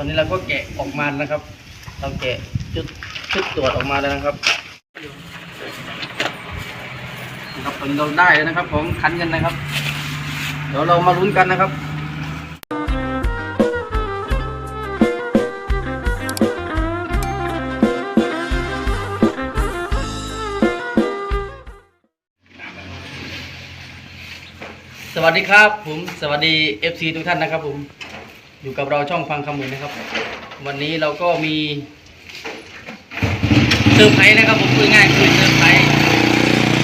อนนี้เราก็แกะออกมานะครับ เราแกะชุดชุดตรวจออกมาแล้วนะครับนะครับตอนนี้เราได้แล้วนะครับ ผมคันเงินนะครับ เดี๋ยวเรามาลุ้นกันนะครับสวัสดีครับผมสวัสดี FC ทุกท่านนะครับผม อยู่กับเราช่องฟังคำมือนะครับ วันนี้เราก็มีเซอร์ไพรส์นะครับผมพูดง่ายคือเซอร์ไพรส์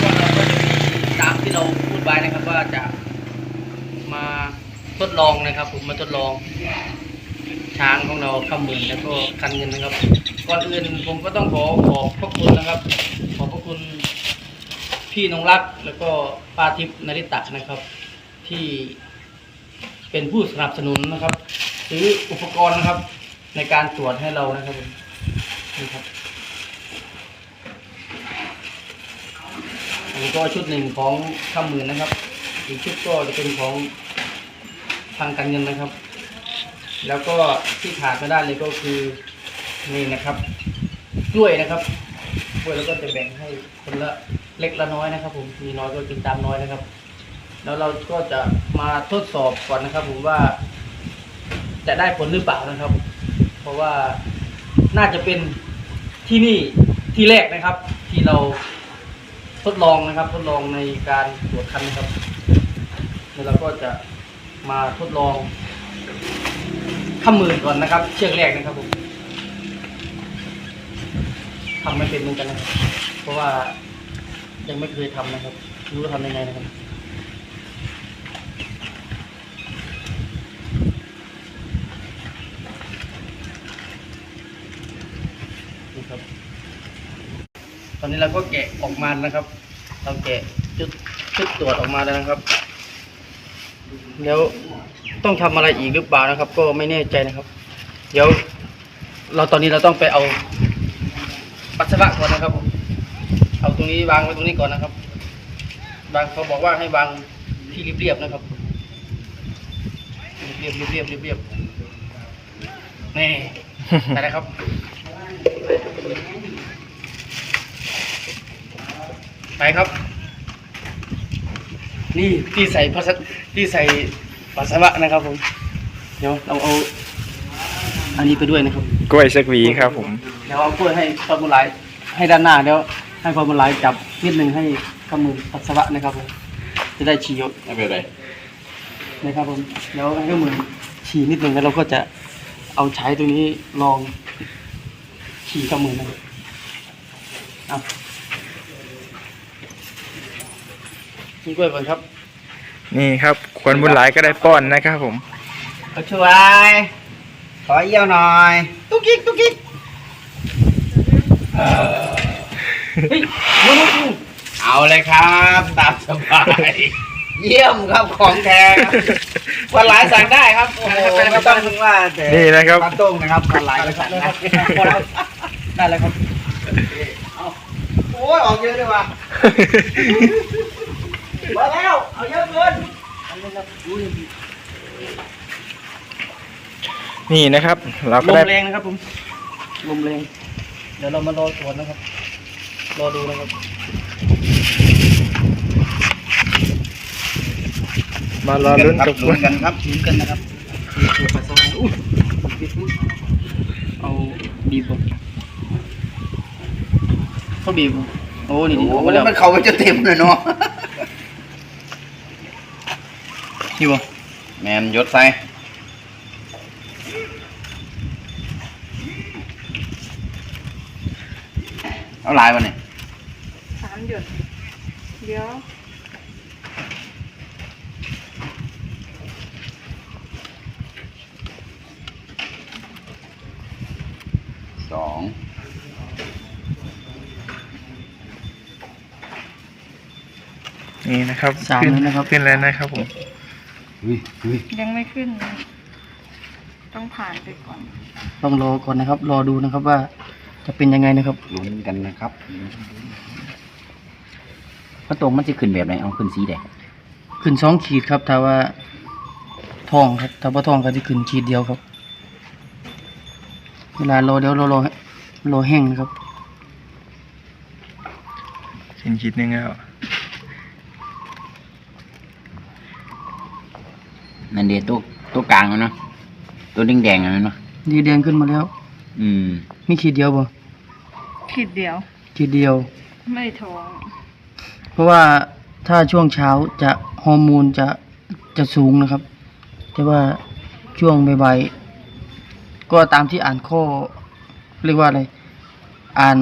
ก็เราก็จะมีตามที่เราพูดไว้นะครับว่าจะมาทดลองนะครับ ผมมาทดลอง ช้างของเราคำมือแล้วก็คันเงินนะครับ ก่อนอื่นผมก็ต้องขอขอบพระคุณนะครับ ขอบพระคุณพี่นงรักแล้วก็ป้าทิพย์นริตะนะครับ ที่เป็นผู้สนับสนุนนะครับ ซื้ออุปกรณ์นะครับ ในการตรวจให้เรานะครับผมนี่ครับอันนี้ก็ชุดหนึ่งของข้ามมือนะครับ อีกชุดก็จะเป็นของทางการเงินนะครับ แล้วก็ที่ขาดไม่ได้เลยก็คือนี่นะครับกล้วยนะครับกล้วยแล้วก็จะแบ่งให้คนละเล็กละน้อยนะครับ ผมมีน้อยก็กินตามน้อยนะครับ แล้วเราก็จะมาทดสอบก่อนนะครับ ผมว่า จะได้ผลหรือเปล่านะครับ เพราะว่าน่าจะเป็นที่นี่ที่แรกนะครับ ที่เราทดลองนะครับ ทดลองในการตรวจคันนะครับแล้วเราก็จะมาทดลองข้ามือก่อนนะครับ เชือกแรกนะครับผมทำไม่เป็นเหมือนกันนะครับเพราะว่ายังไม่เคยทำนะครับรู้ทำยังไงนะครับ นี่ครับ ตอนนี้เราก็แกะออกมานะครับ เราแกะชุดชุดตรวจออกมาแล้วนะครับ แล้วต้องทำอะไรอีกหรือเปล่านะครับ ก็ไม่แน่ใจนะครับ เดี๋ยว เราตอนนี้เราต้องไปเอาปัสสาวะก่อนนะครับผมเอาตรงนี้วางไว้ตรงนี้ก่อนนะครับวางเขาบอกว่าให้วางที่เรียบๆนะครับเรียบๆเรียบๆเรียบๆนี่ได้แล้วครับ ไปครับ นี่ที่ใส่พัสที่ใส่ปัสสาวะนะครับผม เดี๋ยวเราเอา อันนี้ไปด้วยนะครับกล้วยสักหวีครับผม เดี๋ยวเอากล้วยให้พอบุญหลายให้ด้านหน้าเดี๋ยวให้พอบุญหลายจับนิดหนึ่งให้ข้อมือปัสสาวะนะครับผมจะได้ฉี่ไม่เป็นไรนะครับผมเดี๋ยวให้ข้อมือฉี่นิดหนึ่งแล้วเราก็จะเอาใช้ตัวนี้ลองฉี่ข้อมือนะครับเอา กินกล้วยก่อนครับนี่ครับ ควรบุญหลายก็ได้ป้อนนะครับผมเขาช่วย ขอเยี่ยวหน่อย ตุ๊กกิ๊กตุ๊กกิ๊กเฮ้ยมึงมึงเอาเลยครับตามสบาย เยี่ยมครับของแท้ครับวันหลายสั่งได้ครับโอ้โหไม่ไม่ต้ต้อองงมึงว่าแต่นี่นะครับ ปลาต้งนะครับวันหลายก็สั่งได้ได้แล้วครับโอ้ยออกเยอะเลยว่ะ มาแล้ว เอาเยอะเกินนี่นะครับ เราลก็มได้แรงนะครับผมลมแรง เดี๋ยวเรามารอตรวจนะครับ รอดูนะครับ มารอลุ้นกับกล้ลุ้วยนกันครับลุ้นกันนะครับตรวจปัสสาวะอุ้ยปิดอุ๊ยเอาบีบก่อนเขาบีบก่อนโอ้นี่โอ้ดีโหออกมาแล้วมันเข้าไปจะเต็มเลยเนาะ นี่บ่แมนยศใส่เอาหลายวันนี่สามหยดเดี๋ยวสองนี่นะครับสามขึ้นแล้วนะครับ ขึ้นแล้วนะครับผม อุ้ยอุ้ยยังไม่ขึ้น ต้องผ่านไปก่อน ต้องรอก่อนนะครับ รอดูนะครับว่า จะเป็นยังไงนะครับลุ้นกันนะครับพระตรงมันจะขึ้นแบบไหนเอาขึ้นสีแดงขึ้นสองขีดครับถ้าว่าทองครับถ้าว่าทองก็จะขึ้นขีดเดียวครับ เวลารอเดี๋ยวเรารอรอแห้งนะครับชิ้นคิดนึงแล้ว นั่นเดียวตัวตัวกลางอะเนาะตัวแดงๆอะเนาะดีแดงขึ้นมาแล้ว อืมมีขีดเดียวบ่ขีดเดียว ขีดเดียว ไม่ท้องเพราะว่าถ้าช่วงเช้าจะฮอร์โมนจะจะสูงนะครับ แต่ว่าช่วงบ่ายๆก็ตามที่อ่านข้อ เรียกว่าอะไร อ่าน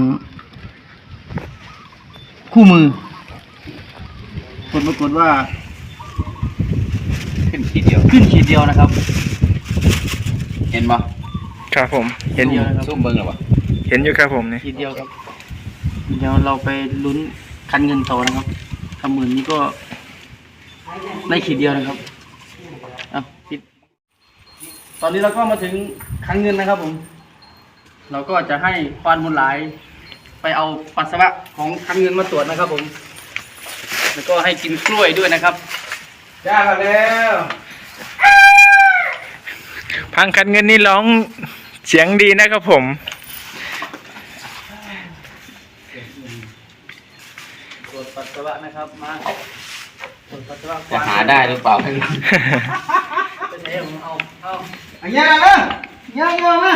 คู่มือผลปรากฏว่า ขึ้นขีดเดียวขึ้นขีดเดียวนะครับ เห็นบ่ครับผม เห็นขีดเดียวนะครับซุ่มเบิ่งหรอวะเห็นอยู่ครับผมนี่ขีดเดียวครับ เดี๋ยวเราไปลุ้นคันเงินต่อนะครับคำหมื่นนี้ก็ได้ขีดเดียวนะครับเอาปิด ตอนนี้เราก็มาถึงคันเงินนะครับผม เราก็จะให้ควานบุญหลาย ไปเอาปัสสาวะของคันเงินมาตรวจนะครับผม แล้วก็ให้กินกล้วยด้วยนะครับ จ้ามาแล้ว พังคันเงินนี่ร้องเสียงดีนะครับผม ตรวจปัสสาวะนะครับมาตรวจปัสสาวะจะหาได้หรือเปล่าไปไหนผมเอาเอาอันนี้นะเลยย่างเยอะนะ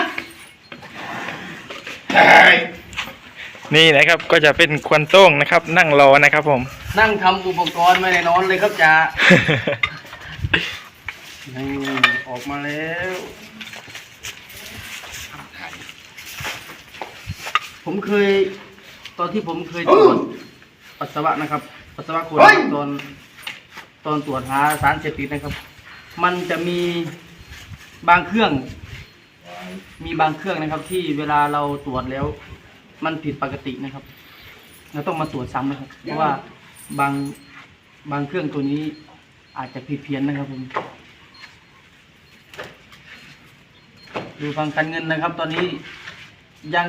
นี่นะครับก็จะเป็นควันโต้งนะครับ นั่งรอนะครับผม นั่งทำอุปกรณ์ไม่ได้นอนเลยครับจ่า นี่ออกมาแล้ว ผมเคย ตอนที่ผมเคยตรวจปัสสาวะนะครับ ปัสสาวะคนตอน ตอนตรวจหาสารเสพติดนะครับ มันจะมีบางเครื่อง มีบางเครื่องนะครับ ที่เวลาเราตรวจแล้ว มันผิดปกตินะครับเราต้องมาตรวจซ้ำนะครับ เพราะว่าบางบางเครื่องตัวนี้อาจจะผิดเพี้ยนนะครับผม ดูฟังคันเงินนะครับ ตอนนี้ยัง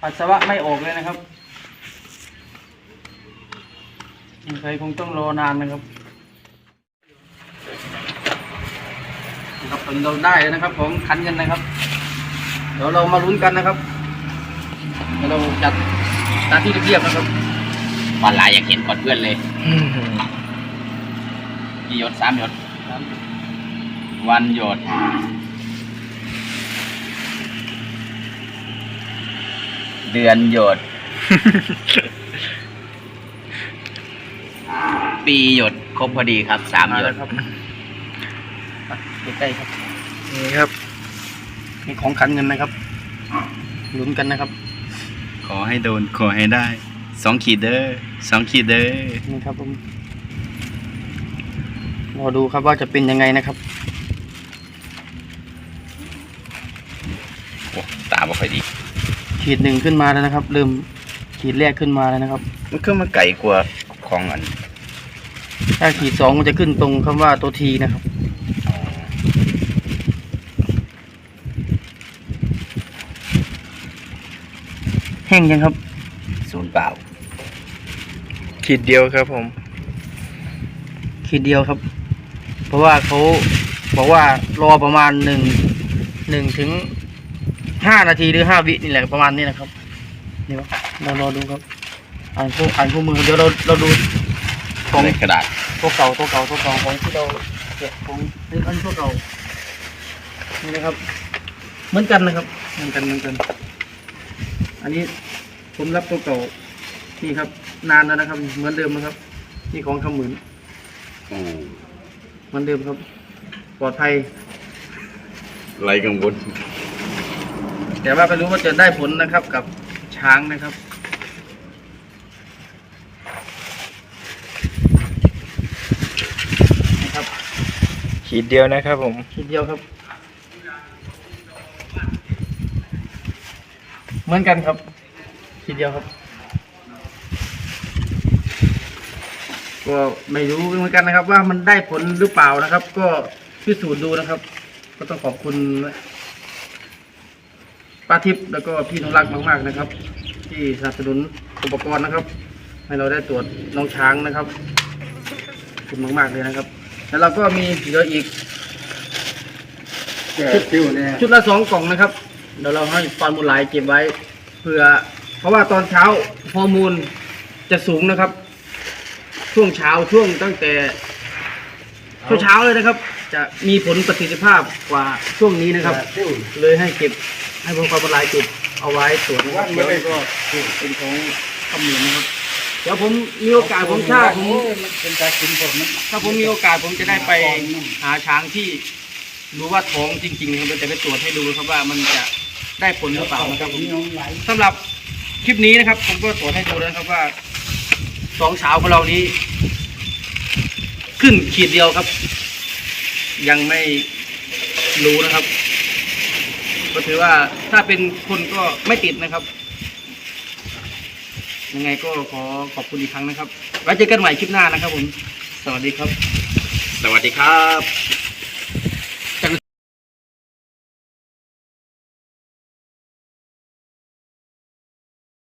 ปัสสาวะไม่ออกเลยนะครับยังใครคงต้องรอนานนะครับนะครับตอนนี้เราได้แล้วนะครับ ของคันเงินนะครับ เดี๋ยวเรามาลุ้นกันนะครับเดี๋ยวเราจัดตามที่เรียบๆนะครับออนไลน์อยากเห็นก่อนเพื่อนเลยกี่หยดสามหยด วันหยด เดือนหยด ปีหยดครบพอดีครับสามหยแล้ดวครับอะใกล้ๆครับ นี่ครับมีของขันเงินนะครับลุ้นกันนะครับ ขอให้โดนขอให้ได้สองขีดเด้อสองขีดเด้อนี่ครับผมรอดูครับว่าจะเป็นยังไงนะครับโอ้ตาบ่ค่อยดี ขีดหนึ่งขึ้นมาแล้วนะครับ เริ่มขีดแรกขึ้นมาแล้วนะครับ มันคือมันไก่กว่าของอัน ถ้าขีดสองมันจะขึ้นตรงคำว่าตัวทีนะครับแห้งยังครับ ศูนย์เปล่า ขีดเดียวครับผม ขีดเดียวครับ เพราะว่าเขาบอกว่ารอประมาณหนึ่งหนึ่งถึง ห้านาทีหรือห้าวินี่แหละประมาณนี้นะครับนี่ครับเรารอดูครับ อ่านคู่อ่านคู่มือเดี๋ยวเราเราดูของในกระดาษตัวเก่าตัวเก่าตัวเก่าของที่เราเก็บของเอ้ยอันนี้ตัวเก่านี่นะครับ เหมือนกันนะครับ เหมือนกันเหมือนกัน อันนี้ผมรับตัวเก่านี่ครับ นานแล้วนะครับ เหมือนเดิมนะครับ นี่ของคำหมื่นโอ้เหมือนเดิมครับ ปลอดภัยไรกังวล แต่ว่าไม่รู้ว่าจะได้ผลนะครับกับช้างนะครับ นะครับ ขีดเดียวนะครับผม ทีเดียวครับ เหมือนกันครับ ทีเดียวครับ ก็ไม่รู้เหมือนกันนะครับ ว่ามันได้ผลหรือเปล่านะครับ ก็พิสูจน์ดูนะครับ ก็ต้องขอบคุณ ป้าทิพย์แล้วก็พี่นงรักมาก ๆนะครับ ที่สนับสนุนอุปกรณ์นะครับ ให้เราได้ตรวจน้องช้างนะครับขอบคุณมากๆเลยนะครับ แล้วเราก็มีเหลืออีกชุดชุดละสองกล่องนะครับ เดี๋ยวเราให้ฟอนมูลไลน์เก็บไว้เพื่อ เพราะว่าตอนเช้าฮอร์โมนจะสูงนะครับ ช่วงเช้าช่วงตั้งแต่เช้าเช้าๆเลยนะครับ จะมีผลประสิทธิภาพกว่าช่วงนี้นะครับเลยให้เก็บ ให้พวกฟอนมูลไลน์เก็บเอาไว้ตรวจนะครับเดี๋ยวก็เป็นของคำหนึ่งนะครับเดี๋ยวผมมีโอกาสผมถ้าผมเป็นการกินผมนะถ้าผมมีโอกาสผมจะได้ไปหาช้างที่รู้ว่าท้องจริงๆนะครับเราจะไปตรวจให้ดูครับว่ามันจะได้ผลหรือเปล่านะครับผมสำหรับคลิปนี้นะครับ ผมก็ตรวจให้ดูแล้วนะครับว่าสองสาวของเรานี้ ขึ้นขีดเดียวครับ ยังไม่รู้นะครับ ก็ถือว่าถ้าเป็นคนก็ไม่ติดนะครับ ยังไงก็ขอขอบคุณอีกครั้งนะครับ ไว้เจอกันใหม่คลิปหน้านะครับผม สวัสดีครับ สวัสดีครับ